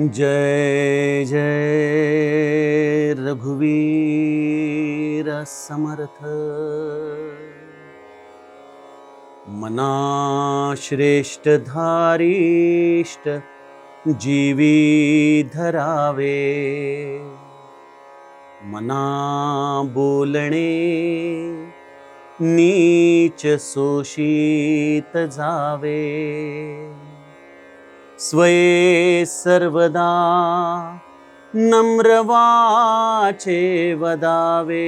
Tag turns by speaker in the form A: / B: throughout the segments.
A: जय जय रघुवीर समर्थ। मना श्रेष्ठ धारिष्ट जीवी धरावे। मना बोलणे नीच सोशीत जावे। स्वये सर्वदा नम्रवाचे वदावे।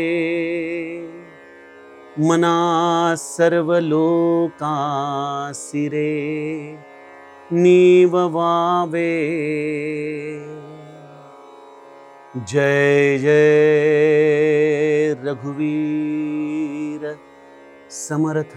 A: मना सर्वलोकासिरे निववावे जय जय रघुवीर समर्थ।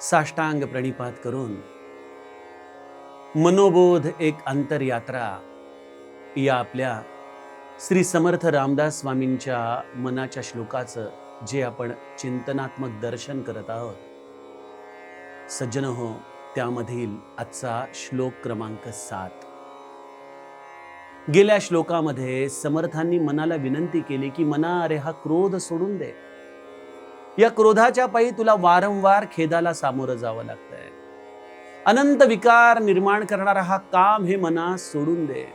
A: साष्टांग प्रणिपात करून मनोबोध एक अंतरयात्रा या आपल्या श्री समर्थ रामदास स्वामींच्या मनाच्या श्लोकाचं जे आपण चिंतनात्मक दर्शन करत आहोत. सज्जन हो त्यामधील आजचा श्लोक क्रमांक सात. गेल्या श्लोकामध्ये समर्थांनी मनाला विनंती केली की मना अरे हा क्रोध सोडून दे. या क्रोधाच्या पायी तुला वारंवार खेदाला सामोरं जावं लागतंय. अनंत विकार निर्माण करणारा हा काम हे मना सोडून दे.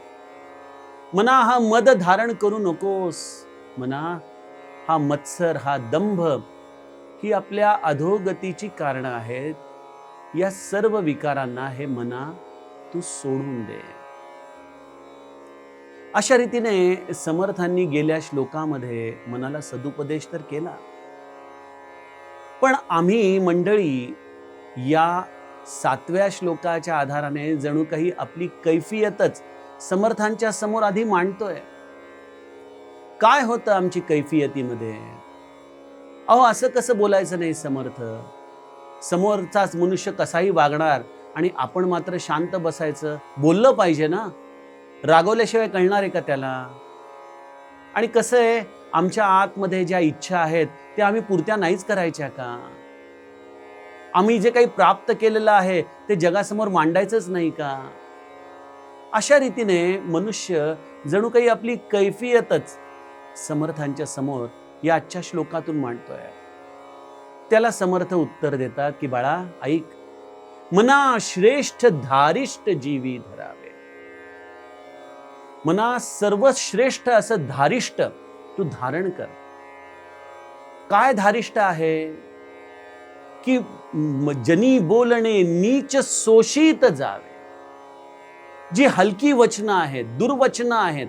A: मना हा मद धारण करू नकोस. मना हा मत्सर हा दंभ ही आपल्या अधोगतीची कारणं आहेत. या सर्व विकारांना हे मना तू सोडून दे. अशा रीतीने समर्थांनी गेल्या श्लोकामध्ये मनाला सदुपदेश तर केला. पण आम्ही मंडळी या सातव्या श्लोकाच्या आधाराने जणू काही आपली कैफियतच समर्थांच्या समोर आधी मांडतोय. काय होतं आमची कैफियतीमध्ये? अहो असं कसं बोलायचं नाही समर्थ? समोरचाच मनुष्य कसाही वागणार आणि आपण मात्र शांत बसायचं? बोललं पाहिजे ना? रागवल्याशिवाय कळणार आहे का त्याला? आणि कसं आहे आमच्या आतमध्ये ज्या इच्छा आहेत त्या आम्ही पुरत्या नाहीच करायच्या का? आम्ही जे काही प्राप्त केलेलं आहे ते जगासमोर मांडायचंच नाही का? अशा रीतीने मनुष्य जणू काही आपली कैफियतच समर्थांच्या समोर या आजच्या श्लोकातून मांडतोय. त्याला समर्थ उत्तर देतात की बाळा ऐक. मना श्रेष्ठ धारिष्ट जीवी धरावे. मना सर्वश्रेष्ठ असं धारिष्ट तू धारण कर. काय धारिष्ट आहे? की जनी बोलणे नीच शोषित जावे. जी हलकी वचनं आहेत दुर्वचनं आहेत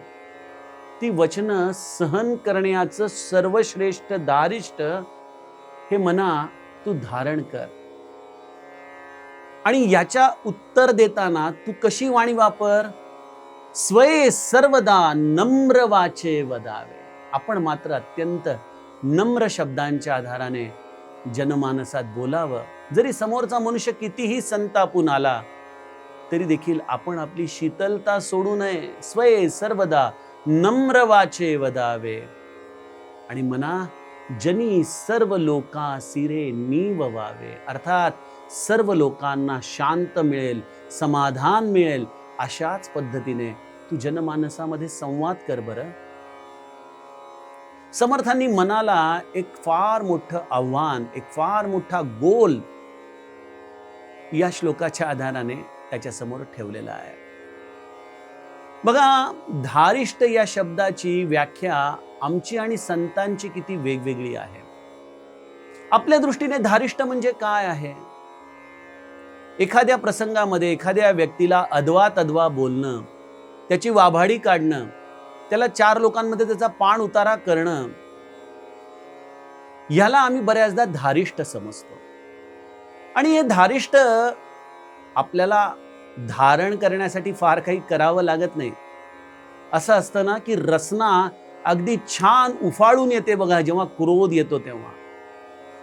A: ती वचनं सहन करण्याचं सर्वश्रेष्ठ दारिष्ट हे मना तू धारण कर. आणि याच्या उत्तर देताना तू कशी वाणी वापर? स्वये सर्वदा नम्र वाचे वदावे. आपण मात्र अत्यंत नम्र शब्दांच्या आधाराने जनमानसात बोलावं. जरी समोरचा मनुष्य कितीही संतापून आला तरी देखील आपण आपली शीतलता सोडू नये. स्वय सर्वदा नम्र वाचे वदावे. आणि मना जनी सर्व लोका सिरे नीव वावे. अर्थात सर्व लोकांना शांत मिळेल समाधान मिळेल अशाच पद्धतीने तू जनमानसामध्ये संवाद कर बरं. समर्थांनी मनाला एक फार मोठं आव्हान एक फार मोठा गोल या श्लोकाच्या आधाराने त्याच्यासमोर ठेवलेला आहे. बघा धारिष्ट या शब्दाची व्याख्या आमची आणि संतांची किती वेगवेगळी आहे. आपल्या दृष्टीने धारिष्ट म्हणजे काय आहे? एखाद्या प्रसंगामध्ये एखाद्या व्यक्तीला अदवा तद्वा बोलणं त्याची वाभाडी काढणं त्याला चार लोकांमध्ये त्याचा पाण उतारा करणं याला आम्ही बऱ्याचदा धारिष्ट समजतो. आणि हे धारिष्ट आपल्याला धारण करण्यासाठी फार काही करावं लागत नाही. असं असतं ना की रसना अगदी छान उफाळून येते बघा जेव्हा क्रोध येतो तेव्हा.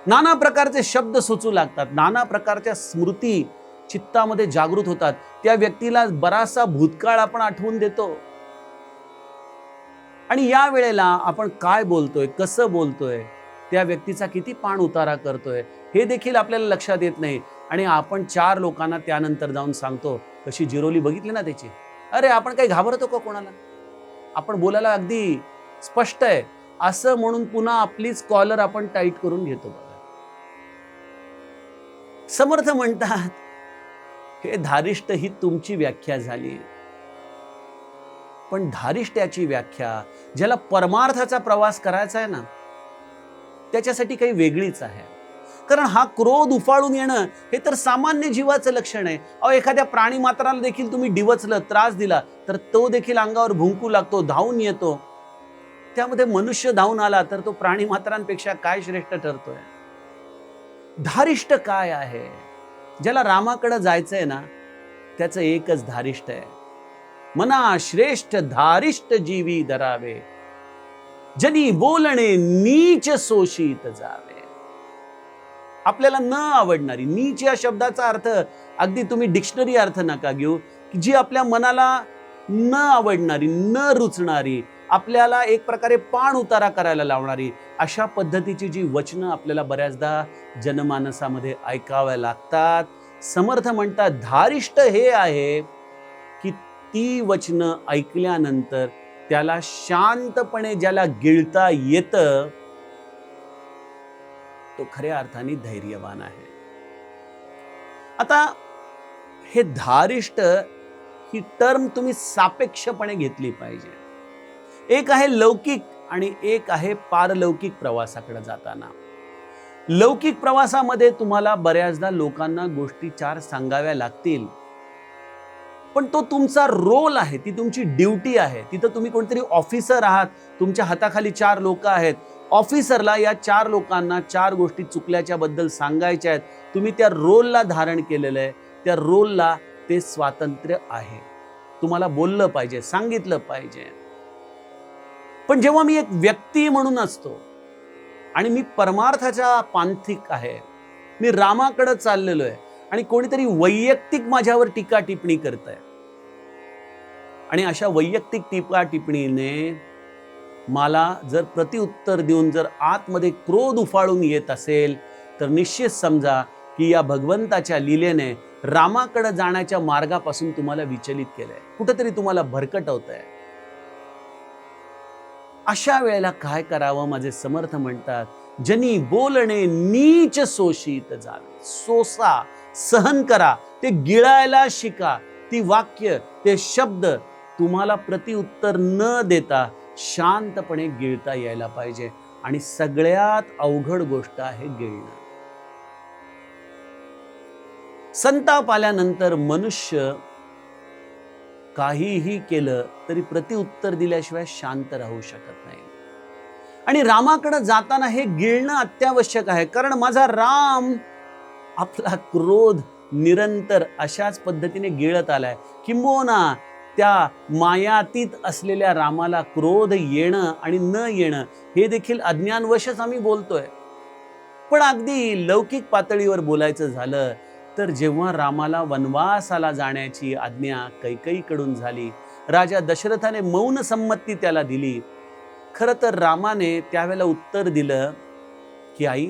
A: नाना प्रकारचे शब्द सुचू लागतात नाना प्रकारच्या स्मृती चित्तामध्ये जागृत होतात. त्या व्यक्तीला बराचसा भूतकाळ आपण आठवून देतो. आणि या वेळेला आपण काय बोलतोय कसं बोलतोय त्या व्यक्तीचा किती पाण उतारा करतोय हे देखील आपल्याला लक्षात येत नाही. आणि आपण चार लोकांना त्यानंतर जाऊन सांगतो कशी जिरोली बघितली ना त्याची? अरे आपण काही घाबरतो का कोणाला? आपण बोलायला अगदी स्पष्ट आहे. असं म्हणून पुन्हा आपलीच कॉलर आपण टाईट करून घेतो बघा. समर्थ म्हणतात हे धारिष्ट ही तुमची व्याख्या झाली पण धारिष्ट्याची व्याख्या ज्याला परमार्थाचा प्रवास करायचा आहे ना त्याच्यासाठी काही वेगळीच आहे. कारण हा क्रोध उफाळून येणं हे तर सामान्य जीवाचं लक्षण आहे. अहो एखाद्या प्राणी मात्राला देखील तुम्ही डिवचलं त्रास दिला तर तो देखील अंगावर भुंकू लागतो धावून येतो. त्यामध्ये मनुष्य धावून आला तर तो प्राणी मात्रांपेक्षा काय श्रेष्ठ ठरतोय? धारिष्ट काय आहे? ज्याला रामाकडे जायचंय ना त्याचं एकच धारिष्ट आहे. मना श्रेष्ठ धारिष्ट जीवी धरावे जनी बोलणे नीच सोशीत जावे आपल्याला न आवडणारी नीच या शब्दाचा अर्थ अगदी तुम्ही डिक्शनरी अर्थ नका घेऊ की जी आपल्या मनाला न आवडणारी न रुचणारी आपल्याला एक प्रकारे पाण उतारा करायला लावणारी अशा पद्धतीची जी वचनं आपल्याला बऱ्याचदा जनमानसामध्ये ऐकाव्या लागतात. समर्थ म्हणतात धारिष्ट हे आहे ती वचनं ऐकल्यानंतर त्याला शांतपणे ज्याला गिळता येतं तो खऱ्या अर्थाने धैर्यवान आहे. आता हे धारिष्ट ही टर्म तुम्ही सापेक्षपणे घेतली पाहिजे. एक आहे लौकिक आणि एक आहे पारलौकिक प्रवासाकडे जाताना. लौकिक प्रवासामध्ये तुम्हाला बऱ्याचदा लोकांना गोष्टी चार सांगाव्या लागतील. पण तो तुमचा रोल आहे ती तुमची ड्युटी आहे. तिथं तुम्ही कोणतरी ऑफिसर आहात तुमच्या हाताखाली चार लोक आहेत. ऑफिसरला या चार लोकांना चार गोष्टी चुकल्याच्या बद्दल सांगायच्या आहेत. तुम्ही त्या रोलला धारण केलेलं आहे. त्या रोलला ते स्वातंत्र्य आहे. तुम्हाला बोललं पाहिजे सांगितलं पाहिजे. पण जेव्हा मी एक व्यक्ती म्हणून असतो आणि मी परमार्थाच्या पांथिक आहे मी रामाकडे चाललेलो आहे आणि कोणीतरी वैयक्तिक माझ्यावर टीका टिप्पणी करत आहे आणि अशा वैयक्तिक टीका टिप्पणीने मला जर प्रतिउत्तर देऊन जर आतमध्ये क्रोध उफाळून येत असेल तर निश्चित समजा की या भगवंताच्या लीलेने रामाकडे जाण्याच्या मार्गापासून तुम्हाला विचलित केलंय. कुठेतरी तुम्हाला भरकटवत आहे अशा वेळेला काय करावं माझे समर्थ म्हणतात जनी बोलणे नीच सोशीत जावे सोसा सहन करा ते गिळायला शिका. ती वाक्य ते शब्द तुम्हाला प्रतिउत्तर न देता शांतपणे गिळता यायला पाहिजे. आणि सगळ्यात अवघड गोष्ट आहे गिळणं. संताप आल्यानंतर मनुष्य काहीही केलं तरी प्रतिउत्तर दिल्याशिवाय शांत राहू शकत नाही. आणि रामाकडे जाताना हे गिळणं अत्यावश्यक आहे. कारण माझा राम आपला क्रोध निरंतर अशाच पद्धतीने गिळत आलाय. किंबहुना त्या मायातीत असलेल्या रामाला क्रोध येणं आणि न येणं हे देखील अज्ञानवशच आम्ही बोलतोय. पण अगदी लौकिक पातळीवर बोलायचं झालं तर जेव्हा रामाला वनवासाला जाण्याची आज्ञा कैकईकडून झाली राजा दशरथाने मौन संमती त्याला दिली. खरं तर रामाने त्यावेळेला उत्तर दिलं की आई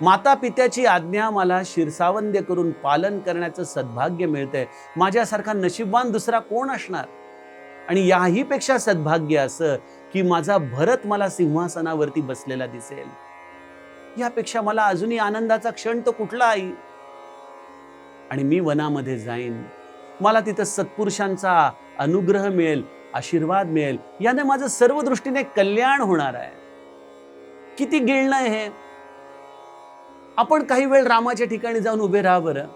A: माता पित्याची आज्ञा मला शिरसावंद्य करून पालन करण्याचं सद्भाग्य मिळतंय. माझ्यासारखा नशीबवान दुसरा कोण असणार? आणि याहीपेक्षा सद्भाग्य असं की माझा भरत मला सिंहासनावरती बसलेला दिसेल. यापेक्षा मला अजूनही आनंदाचा क्षण तो कुठला आई? आणि मी वनामध्ये जाईन. मला तिथं सत्पुरुषांचा अनुग्रह मिळेल आशीर्वाद मिळेल. याने माझं सर्व दृष्टीने कल्याण होणार आहे. किती गिळणं हे? आपण काही वेळ रामाच्या ठिकाणी जाऊन उभे राहा बरं.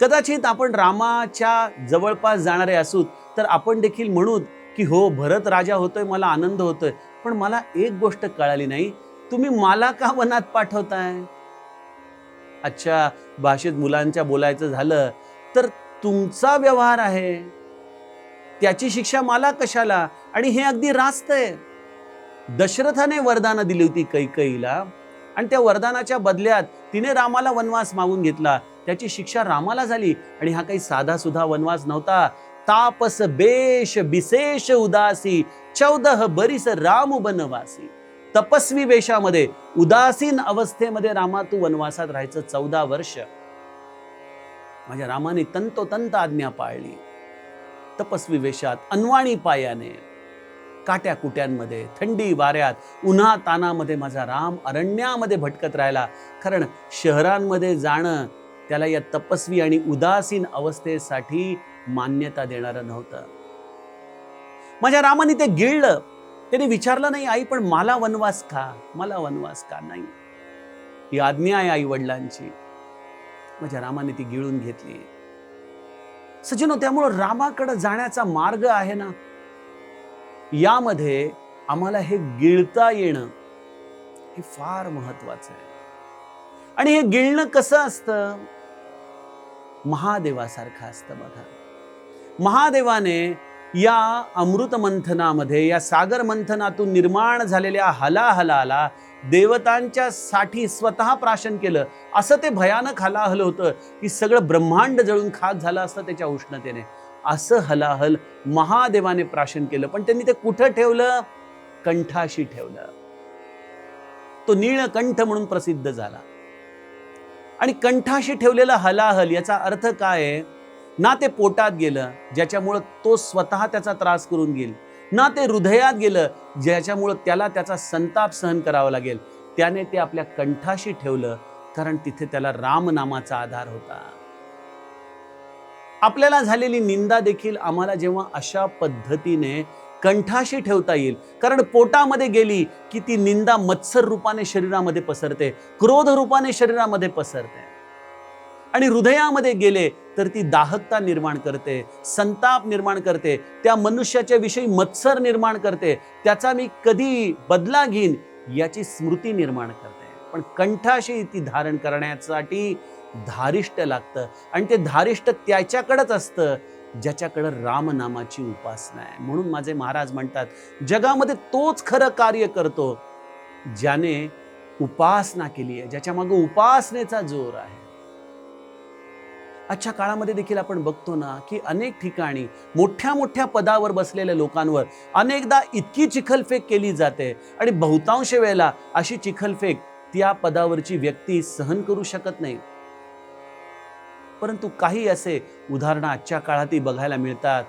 A: कदाचित आपण रामाच्या जवळपास जाणारे असू तर आपण देखील म्हणू की हो भरत राजा होतोय मला आनंद होतोय. पण मला एक गोष्ट कळाली नाही. तुम्ही मला का वनात पाठवताय? अच्छा भाषेत मुलांच्या बोलायचं झालं तर तुमचा व्यवहार आहे. त्याची शिक्षा मला कशाला? आणि हे अगदी रास्त आहे. दशरथाने वरदानं दिली होती कैकईला आणि त्या वरदानाच्या बदल्यात तिने रामाला वनवास मागून घेतला. त्याची शिक्षा रामाला झाली आणि हा काही साधा सुद्धा वनवास नव्हता. तापस बेश बिशेष उदासी चौदह बरीस राम बनवासी. तपस्वी वेशामध्ये उदासीन अवस्थेमध्ये रामा तू वनवासात राहायचं चौदा वर्ष. माझ्या रामाने तंतोतंत आज्ञा पाळली. तपस्वी वेशात अनवाणी पायाने. काट्या कुट्यांमध्ये थंडी वाऱ्यात उन्हा तानामध्ये माझा राम अरण्यामध्ये भटकत राहिला. कारण शहरांमध्ये जाणं त्याला या तपस्वी आणि उदासीन अवस्थेसाठी मान्यता देणारं नव्हतं. माझ्या रामाने ते गिळलं. त्याने विचारलं नाही आई पण मला वनवास का? मला वनवास का नाही? ही आज्ञा आहे आई वडिलांची माझ्या रामाने ती गिळून घेतली. सचिनो त्यामुळं रामाकडे जाण्याचा मार्ग आहे ना यामध्ये आम्हाला हे गिळता येणं हे फार महत्वाचं आहे. आणि हे गिळणं कसं असतं? महादेवासारखं असतं बघा. महादेवाने या अमृत मंथनामध्ये या सागर मंथनातून निर्माण झालेल्या हलाहलाला देवतांच्या साठी स्वतः प्राशन केलं. असं ते भयानक हलाहल होतं की सगळं ब्रह्मांड जळून खाक झालं असतं त्याच्या उष्णतेने. असं हलाहल महादेवाने प्राशन केलं. पण त्यांनी ते कुठं ठेवलं? कंठाशी ठेवलं. तो नीळकंठ म्हणून प्रसिद्ध झाला. आणि कंठाशी ठेवलेला हलाहल याचा अर्थ काय आहे? ना ते पोटात गेलं ज्याच्यामुळं तो स्वतः त्याचा त्रास करून घेईल. ना ते हृदयात गेलं ज्याच्यामुळं त्याला त्याचा संताप सहन करावा लागेल. त्याने ते आपल्या कंठाशी ठेवलं कारण तिथे त्याला रामनामाचा आधार होता. आपल्याला झालेली निंदा देखील आम्हाला जेव्हा अशा पद्धतीने कंठाशी ठेवता येईल. कारण पोटामध्ये गेली की ती निंदा मत्सर रूपाने शरीरामध्ये पसरते क्रोध रूपाने शरीरामध्ये पसरते. आणि हृदयामध्ये गेले तर ती दाहकता निर्माण करते संताप निर्माण करते त्या मनुष्याच्या विषयी मत्सर निर्माण करते त्याचा मी कधी बदला घेईन याची स्मृती निर्माण करते. पण कंठाशी ती धारण करण्यासाठी धारिष्ट लागतं. आणि ते धारिष्ट त्याच्याकडंच असतं ज्याच्याकडं रामनामाची उपासना आहे. म्हणून माझे महाराज म्हणतात जगामध्ये तोच खरं कार्य करतो ज्याने उपासना केली आहे ज्याच्या मागे उपासनेचा जोर आहे. आजच्या काळामध्ये देखील आपण बघतो ना की अनेक ठिकाणी मोठ्या मोठ्या पदावर बसलेल्या लोकांवर अनेकदा इतकी चिखलफेक केली जाते. आणि बहुतांश वेळेला अशी चिखलफेक त्या पदावरची व्यक्ती सहन करू शकत नाही. परंतु काही असे उदाहरणं आजच्या काळातही बघायला मिळतात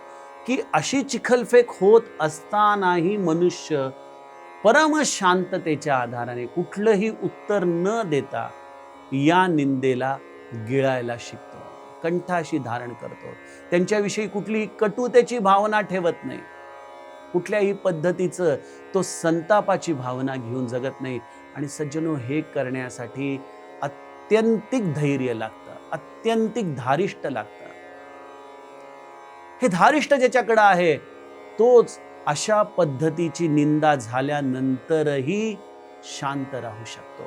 A: की अशी चिखलफेक होत असतानाही मनुष्य परम शांततेच्या आधाराने कुठलंही उत्तर न देता या निंदेला गिळायला शिकतो कंठाशी धारण करतो. त्यांच्याविषयी कुठलीही कटुतेची भावना ठेवत नाही. कुठल्याही पद्धतीचं तो संतापाची भावना घेऊन जगत नाही. आणि सज्जनो हे करण्यासाठी अत्यंतिक धैर्य लागतं. अत्यंतिक धारिष्ट लागतं हे धारिष्ट ज्याच्याकडं आहे तोच अशा पद्धतीची निंदा झाल्यानंतरही शांत राहू शकतो.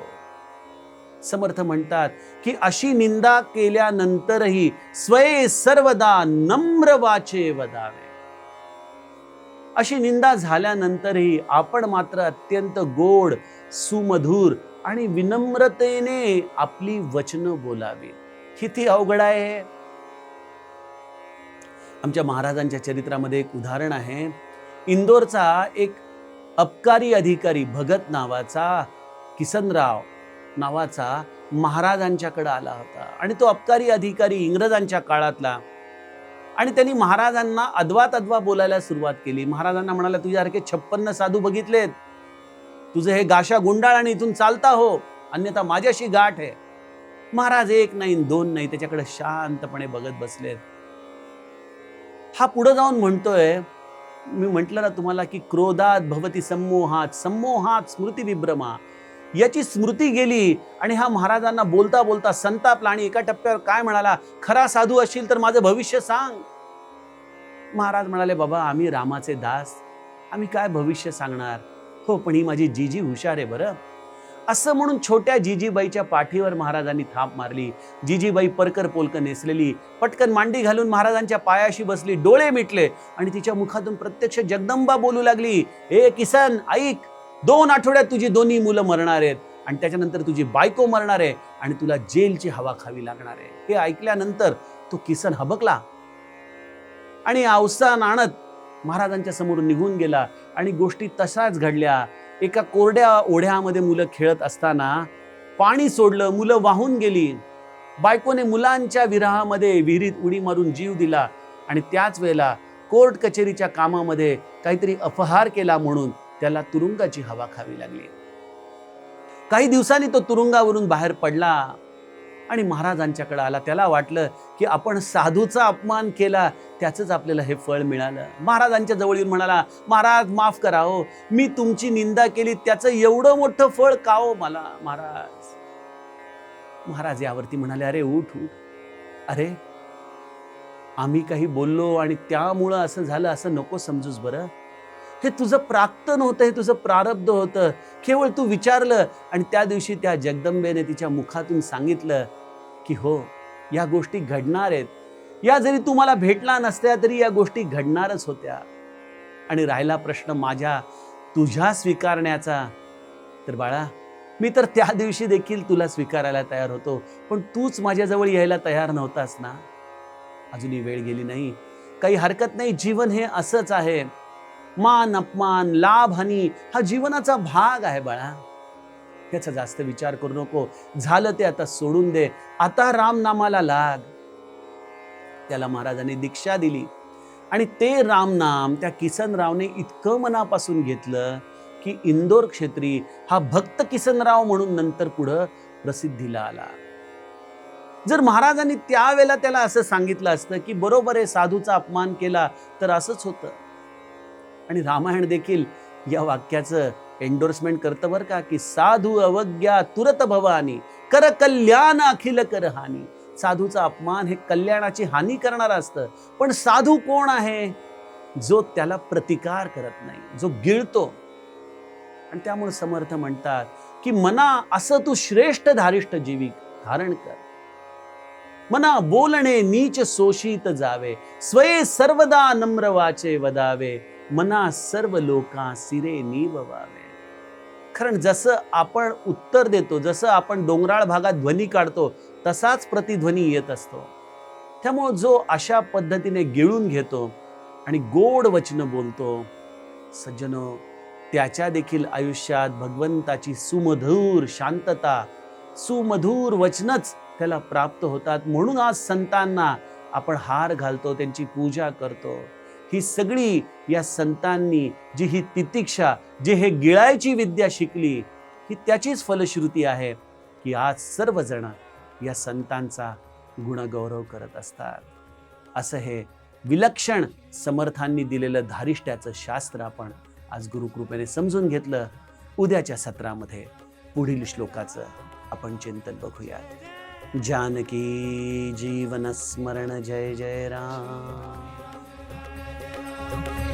A: समर्थ म्हणतात की अशी निंदा केल्यानंतरही स्वये सर्वदा नम्र वाचे वदावे. अशी निंदा झाल्यानंतरही आपण मात्र अत्यंत गोड सुमधुर आणि विनम्रतेने आपली वचनं बोलावी किती अवघड आहे. आमच्या महाराजांच्या चरित्रामध्ये एक उदाहरण आहे. इंदोरचा एक अबकारी अधिकारी भगत नावाचा किसनराव नावाचा महाराजांच्याकडे आला होता. आणि तो अबकारी अधिकारी इंग्रजांच्या काळातला. आणि त्यांनी महाराजांना अद्वात अद्वा बोलायला सुरुवात केली. महाराजांना म्हणाला तुझ्यासारखे छप्पन्न साधू बघितलेत. तुझे हे गाशा गुंडाळ आणि इथून चालता हो. अन्यथा माझ्याशी गाठ आहे महाराज एक नाही दोन नाही त्याच्याकडे शांतपणे बघत बसलेत. हा पुढे जाऊन म्हणतोय मी म्हटलं ना तुम्हाला की क्रोधात भवती संमोहात सम्मोहात स्मृती विभ्रमा. याची स्मृती गेली आणि हा महाराजांना बोलता बोलता संतापला आणि एका टप्प्यावर काय म्हणाला खरा साधू असशील तर माझं भविष्य सांग. महाराज म्हणाले बाबा आम्ही रामाचे दास आम्ही काय भविष्य सांगणार? हो पण ही माझी जीजी हुशार आहे बरं. असं म्हणून छोट्या जिजीबाईच्या पाठीवर महाराजांनी थाप मारली. जिजीबाई परकर पोलक नेसलेली. पटकन मांडी घालून महाराजांच्या पायाशी बसली. डोळे मिटले आणि तिच्या मुखातून प्रत्यक्ष जगदंबा बोलू लागली. ए किसन ऐक. दोन आठवड्यात तुझी दोन्ही मुलं मरणार आहेत आणि त्याच्यानंतर तुझी बायको मरणार आहे आणि तुला जेलची हवा खावी लागणार आहे. हे ऐकल्यानंतर तो किसन हबकला. आणि अवसान आणत महाराजांच्या समोरून निघून गेला आणि गोष्टी तशाच घडल्या. एका कोरड्या ओढ्यामध्ये मुलं खेळत असताना पाणी सोडलं मुलं वाहून गेली. बायकोने मुलांच्या विरहामध्ये विहिरीत उडी मारून जीव दिला आणि त्याच वेळेला कोर्ट कचेरीच्या कामामध्ये काहीतरी अपहार केला म्हणून त्याला तुरुंगाची हवा खावी लागली. काही दिवसांनी तो तुरुंगावरून बाहेर पडला. आणि महाराजांच्याकडे आला. त्याला वाटलं की आपण साधूचा अपमान केला त्याचंच आपल्याला हे फळ मिळालं. महाराजांच्या जवळ येऊन म्हणाला महाराज माफ करा हो. मी तुमची निंदा केली त्याचं एवढं मोठं फळ का हो मला महाराज? महाराज यावरती म्हणाले अरे उठ उठ. अरे आम्ही काही बोललो आणि त्यामुळं असं झालं असं नको समजूस बरं. हे तुझं प्राक्तन होतं हे तुझं प्रारब्ध होतं. केवळ तू विचारलं आणि त्या दिवशी त्या जगदंबेने तिच्या मुखातून सांगितलं की हो या गोष्टी घडणार आहेत. या जरी तुम्हाला भेटला नसत्या तरी या गोष्टी घडणारच होत्या. आणि राहिला प्रश्न माझ्या तुझ्या स्वीकारण्याचा. तर बाळा मी तर त्या दिवशी देखील तुला स्वीकारायला तयार होतो पण तूच माझ्याजवळ यायला तयार नव्हतास ना. अजूनही वेळ गेली नाही. काही हरकत नाही जीवन हे असंच आहे. मान अपमान लाभ हानी हा जीवनाचा भाग आहे बाळा. याचा जास्त विचार करू नको. झालं ते आता सोडून दे. आता राम नामाला लाग. त्याला महाराजांनी दीक्षा दिली. आणि ते रामनाम त्या किसनरावने इतकं मनापासून घेतलं की इंदोर क्षेत्री हा भक्त किसनराव म्हणून नंतर पुढं प्रसिद्धीला आला. जर महाराजांनी त्यावेळेला त्याला असं सांगितलं असतं की बरोबर आहे साधूचा अपमान केला तर असंच होतं. आणि रामायण देखील या वाक्याचं एंडोर्समेंट करतं बरं का की साधू अवज्ञा तुरत भवानी कर कल्याण अखिल कर हानी. साधूचा अपमान हे कल्याणाची हानी करणारं असतं. पण साधू कोण आहे? जो त्याला प्रतिकार करत नाही जो गिळतो. आणि त्यामुळे समर्थ म्हणतात की मना असं तू श्रेष्ठ धारिष्ठ जीविक धारण कर. मना बोलणे नीच शोषित जावे स्वये सर्वदा नम्र वाचे वदावे मना सर्व लोका सिरे निववावे कारण जसं आपण उत्तर देतो जसं आपण डोंगराळ भागात ध्वनी काढतो तसाच प्रतिध्वनी येत असतो. त्यामुळं जो अशा पद्धतीने गिळून घेतो आणि गोड वचनं बोलतो सज्जनो त्याच्या देखील आयुष्यात भगवंताची सुमधूर शांतता सुमधूर वचनच त्याला प्राप्त होतात. म्हणून आज संतांना आपण हार घालतो त्यांची पूजा करतो. ही सगळी या संतांनी जी ही तितिक्षा जे हे गिळायची विद्या शिकली ही त्याचीच फलश्रुती आहे की आज सर्वजण या संतांचा गुणगौरव करत असतात. असं हे विलक्षण समर्थांनी दिलेलं धारिष्ट्याचं शास्त्र आपण आज गुरुकृपेने समजून घेतलं. उद्याच्या सत्रामध्ये पुढील श्लोकाचं आपण चिंतन बघूयात. जानकी जीवन स्मरण जय जय राम. Thank you.